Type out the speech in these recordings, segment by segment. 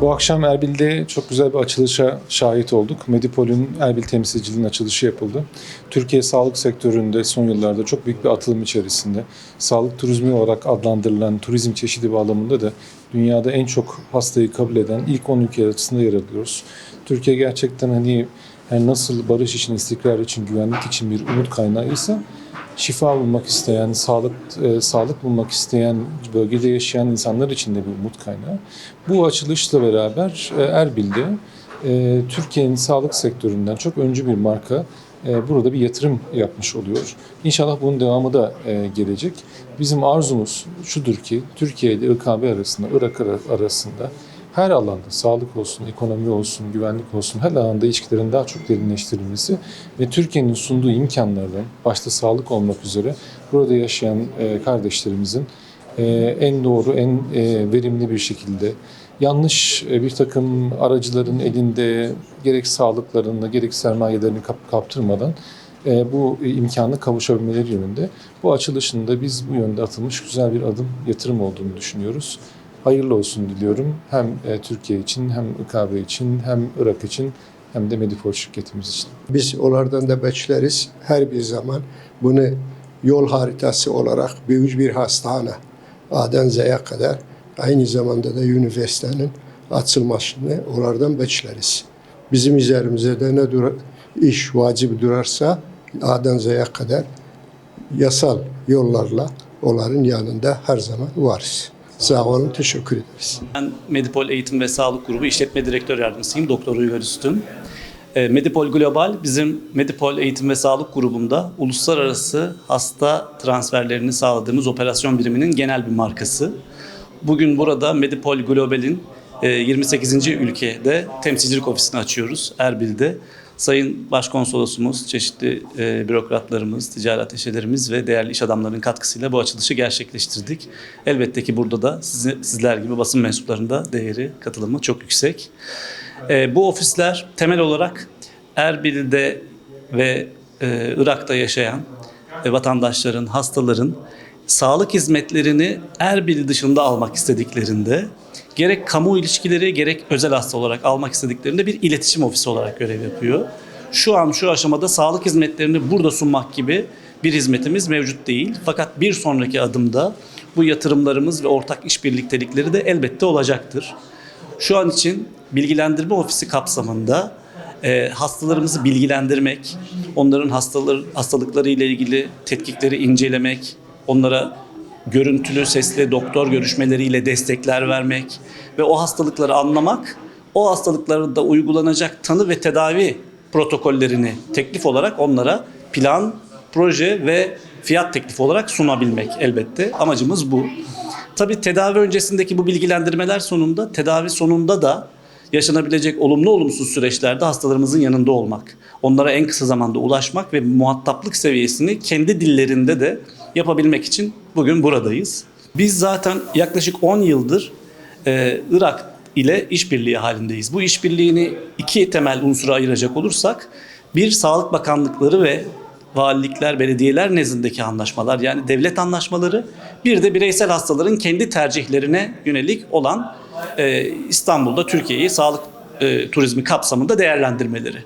Bu akşam Erbil'de çok güzel bir açılışa şahit olduk. Medipol'ün Erbil temsilciliğinin açılışı yapıldı. Türkiye sağlık sektöründe son yıllarda çok büyük bir atılım içerisinde. Sağlık turizmi olarak adlandırılan turizm çeşidi bağlamında da dünyada en çok hastayı kabul eden ilk 10 ülke arasında yer alıyoruz. Türkiye gerçekten hani yani nasıl barış için, istikrar için, güvenlik için bir umut kaynağıysa şifa bulmak isteyen, sağlık e, sağlık bulmak isteyen, bölgede yaşayan insanlar için de bir umut kaynağı. Bu açılışla beraber e, Erbil'de e, Türkiye'nin sağlık sektöründen çok öncü bir marka e, burada bir yatırım yapmış oluyor. İnşallah bunun devamı da e, gelecek. Bizim arzumuz şudur ki Türkiye ile İKB arasında, Irak ara- arasında her alanda sağlık olsun, ekonomi olsun, güvenlik olsun her alanda ilişkilerin daha çok derinleştirilmesi ve Türkiye'nin sunduğu imkanlardan başta sağlık olmak üzere burada yaşayan e, kardeşlerimizin e, en doğru, en e, verimli bir şekilde yanlış bir takım aracıların elinde gerek sağlıklarını gerek sermayelerini kap- kaptırmadan bu imkanı kavuşabilmeleri yönünde. Bu açılışında biz bu yönde atılmış güzel bir adım yatırım olduğunu düşünüyoruz. Hayırlı olsun diliyorum. Hem e, Türkiye için hem İKB için hem Irak için hem de Medipol şirketimiz için. Biz onlardan da bekleriz. Her bir zaman bunu yol haritası olarak büyük bir hastane A'dan Z'ye kadar aynı zamanda da üniversitenin açılmasını onlardan bekleriz. Bizim üzerimize de ne dur iş vacip durarsa A'dan Z'ye kadar yasal yollarla onların yanında her zaman varız. Sağ olun, teşekkür ederiz. Ben Medipol Eğitim ve Sağlık Grubu İşletme Direktör Yardımcısıyım. Doktor Uygar Üstün. E, Medipol Global bizim Medipol Eğitim ve Sağlık Grubu'nda uluslararası hasta transferlerini sağladığımız operasyon biriminin genel bir markası. Bugün burada Medipol Global'in e, 28. ülkede temsilcilik ofisini açıyoruz Erbil'de. Sayın Başkonsolosumuz, çeşitli e, bürokratlarımız, ticari ateşelerimiz ve değerli iş adamlarının katkısıyla bu açılışı gerçekleştirdik. Elbette ki burada da sizi, sizler gibi basın mensuplarında değeri, katılımı çok yüksek. E, bu ofisler temel olarak Erbil'de ve e, Irak'ta yaşayan e, vatandaşların, hastaların sağlık hizmetlerini Erbil dışında almak istediklerinde gerek kamu ilişkileri gerek özel hasta olarak almak istediklerinde bir iletişim ofisi olarak görev yapıyor. Şu an şu aşamada sağlık hizmetlerini burada sunmak gibi bir hizmetimiz mevcut değil. Fakat bir sonraki adımda bu yatırımlarımız ve ortak işbirliktelikleri de elbette olacaktır. Şu an için bilgilendirme ofisi kapsamında e, hastalarımızı bilgilendirmek, onların hastalar, hastalıkları ile ilgili tetkikleri incelemek, onlara görüntülü sesli doktor görüşmeleriyle destekler vermek ve o hastalıkları anlamak, o hastalıklarda uygulanacak tanı ve tedavi protokollerini teklif olarak onlara plan, proje ve fiyat teklifi olarak sunabilmek elbette. Amacımız bu. Tabii tedavi öncesindeki bu bilgilendirmeler sonunda, tedavi sonunda da yaşanabilecek olumlu olumsuz süreçlerde hastalarımızın yanında olmak, onlara en kısa zamanda ulaşmak ve muhataplık seviyesini kendi dillerinde de yapabilmek için bugün buradayız. Biz zaten yaklaşık 10 yıldır e, Irak ile işbirliği halindeyiz. Bu işbirliğini iki temel unsura ayıracak olursak bir Sağlık Bakanlıkları ve valilikler, belediyeler nezdindeki anlaşmalar yani devlet anlaşmaları bir de bireysel hastaların kendi tercihlerine yönelik olan e, İstanbul'da Türkiye'yi sağlık e, turizmi kapsamında değerlendirmeleri.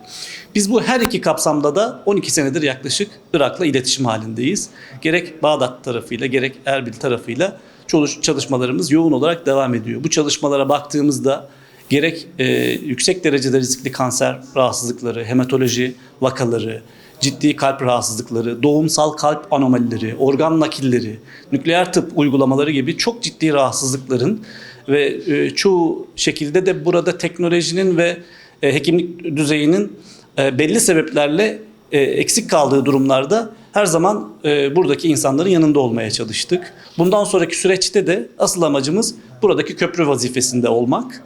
Biz bu her iki kapsamda da 12 senedir yaklaşık Irak'la iletişim halindeyiz. Gerek Bağdat tarafıyla gerek Erbil tarafıyla çalış- çalışmalarımız yoğun olarak devam ediyor. Bu çalışmalara baktığımızda gerek e, yüksek derecede riskli kanser rahatsızlıkları, hematoloji vakaları, ciddi kalp rahatsızlıkları, doğumsal kalp anomalileri, organ nakilleri, nükleer tıp uygulamaları gibi çok ciddi rahatsızlıkların ve e, çoğu şekilde de burada teknolojinin ve e, hekimlik düzeyinin e, belli sebeplerle e, eksik kaldığı durumlarda her zaman e, buradaki insanların yanında olmaya çalıştık. Bundan sonraki süreçte de asıl amacımız buradaki köprü vazifesinde olmak.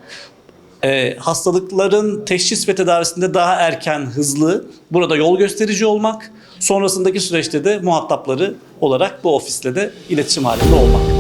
E, hastalıkların teşhis ve tedavisinde daha erken, hızlı, burada yol gösterici olmak. Sonrasındaki süreçte de muhatapları olarak bu ofisle de iletişim halinde olmak.